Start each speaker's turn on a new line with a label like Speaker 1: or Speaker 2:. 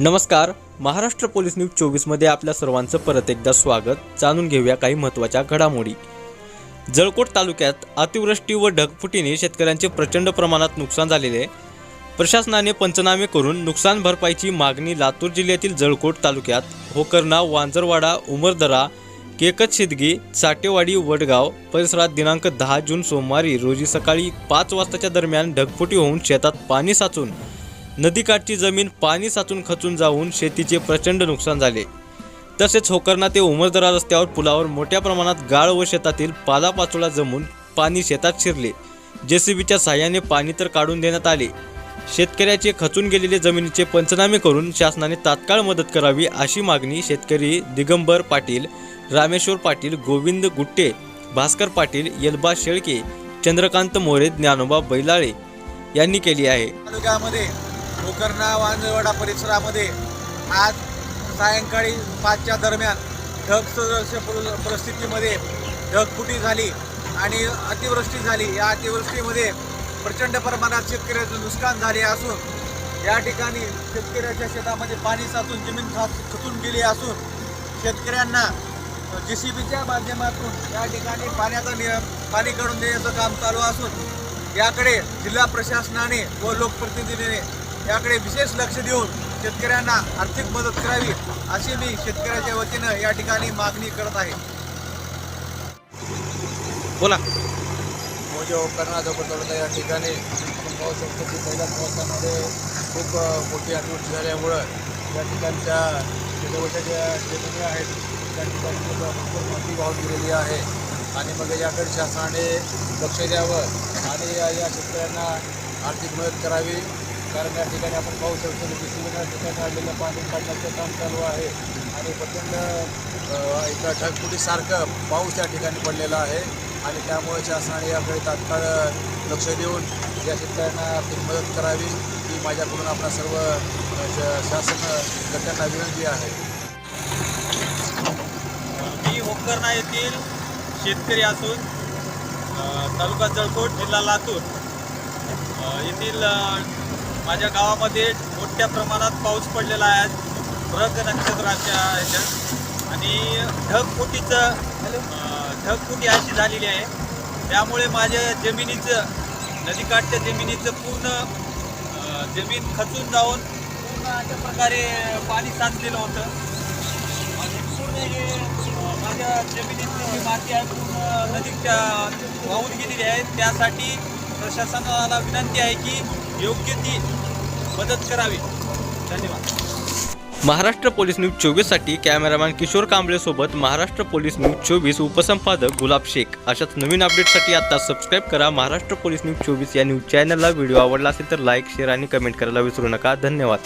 Speaker 1: नमस्कार. Maharashtra police news चोवीसमध्ये आपल्या सर्वांचं परत एकदा स्वागत. जाणून घेऊया काही महत्त्वाच्या घडामोडी. जळकोट तालुक्यात अतिवृष्टी व ढगफुटीने शेतकऱ्यांचे प्रचंड प्रमाणात नुकसान झालेले प्रशासनाने पंचनामे करून नुकसान भरपाईची मागणी लातूर जिल्ह्यातील जळकोट तालुक्यात होकरणा वांजरवाडा उमरदरा केकत शिदगी साटेवाडी वडगाव परिसरात दिनांक दहा जून सोमवारी रोजी सकाळी पाच वाजताच्या दरम्यान ढगफुटी होऊन शेतात पाणी साचून नदीकाठची जमीन पाणी साचून खचून जाऊन शेतीचे प्रचंड नुकसान झाले. तसेच होकरणा ते उमरदरा रस्त्यावर पुलावर मोठ्या प्रमाणात गाळ व शेतातील पालापाचोळा जमून पाणी शेतात शिरले. जेसीबीच्या सहाय्याने पाणी तर काढून देण्यात आले. शेतकऱ्याचे खचून गेलेले जमिनीचे पंचनामे करून शासनाने तात्काळ मदत करावी अशी मागणी शेतकरी दिगंबर पाटील रामेश्वर पाटील गोविंद गुट्टे भास्कर पाटील यलबा शेळके चंद्रकांत मोरे ज्ञानोबा बैलाळे यांनी केली आहे.
Speaker 2: तालुक्यामध्ये गोकर्णा वांजवाडा परिसरामध्ये आज सायंकाळी पाचच्या दरम्यान ढग सदृश परिस्थितीमध्ये ढगफुटी झाली आणि अतिवृष्टी झाली. या अतिवृष्टीमध्ये प्रचंड प्रमाणात शेतकऱ्याचं नुकसान झाले असून या ठिकाणी शेतकऱ्याच्या शेतामध्ये पाणी साचून जमीन खात खचून गेली असून शेतकऱ्यांना जे सी बीच्या माध्यमातून या ठिकाणी पाण्याचा नि पाणी काढून देण्याचं काम चालू असून याकडे जिल्हा प्रशासनाने व लोकप्रतिनिधीने याकडे विशेष लक्ष देऊन शेतकऱ्यांना आर्थिक मदत करावी अशी मी शेतकऱ्याच्या वतीनं या ठिकाणी मागणी करत आहे.
Speaker 1: बोला.
Speaker 3: मोजे उपकरणा तालुका या ठिकाणी पाहू शकतो की पहिल्या पावसामध्ये खूप मोठी अतिवृष्टी झाल्यामुळं या ठिकाणच्या ज्या जमिनी आहेत. त्या ठिकाणी खूप भरपूर माती वाहून गेलेली आहे. आणि मग याकडे शासनाने लक्ष द्यावं आणि या या शेतकऱ्यांना आर्थिक मदत करावी. कारण या ठिकाणी आपण पाहू शकतो की या ठिकाणी आलेलं पाणी काढण्याचं काम चालू आहे. आणि प्रचंड एका इथं ढगफुटीसारखं पाऊस या ठिकाणी पडलेला आहे. आणि त्यामुळे शासनाने याकडे तात्काळ लक्ष देऊन या शेतकऱ्यांना आर्थिक मदत करावी ही माझ्याकडून आपल्या सर्व श- शासन गटांना विनंती आहे.
Speaker 4: मी होकर्णा येथील शेतकरी असून तालुका जळकोट जिल्हा लातूर येथील माझ्या गावामध्ये मोठ्या प्रमाणात पाऊस पडलेला आहे. मृग नक्षत्राच्या ह्याच्यात. आणि ढगफुटीचं ढगफुटी अशी झालेली आहे. त्यामुळे माझ्या जमिनीचं नदीकाठच्या जमिनीचं पूर्ण जमीन खचून जाऊन पूर्ण अशा प्रकारे पाणी साचलेलं होतं. आणि पूर्ण हे माझ्या जमिनीतली जी माती आहे पूर्ण नदीच्या वाहून गेलेली आहे. त्यासाठी प्रशासनाला विनंती आहे की योग्य ती मदत करावी. धन्यवाद.
Speaker 1: महाराष्ट्र पोलीस न्यूज चोवीससाठी कॅमेरामॅन किशोर कांबळे सोबत महाराष्ट्र पोलीस न्यूज चोवीस उपसंपादक गुलाब शेख. अशाच नवीन अपडेटसाठी आता सबस्क्राईब करा महाराष्ट्र पोलीस न्यूज चोवीस या न्यूज चॅनलला. व्हिडिओ आवडला असेल तर लाईक शेअर आणि कमेंट करायला विसरू नका. धन्यवाद.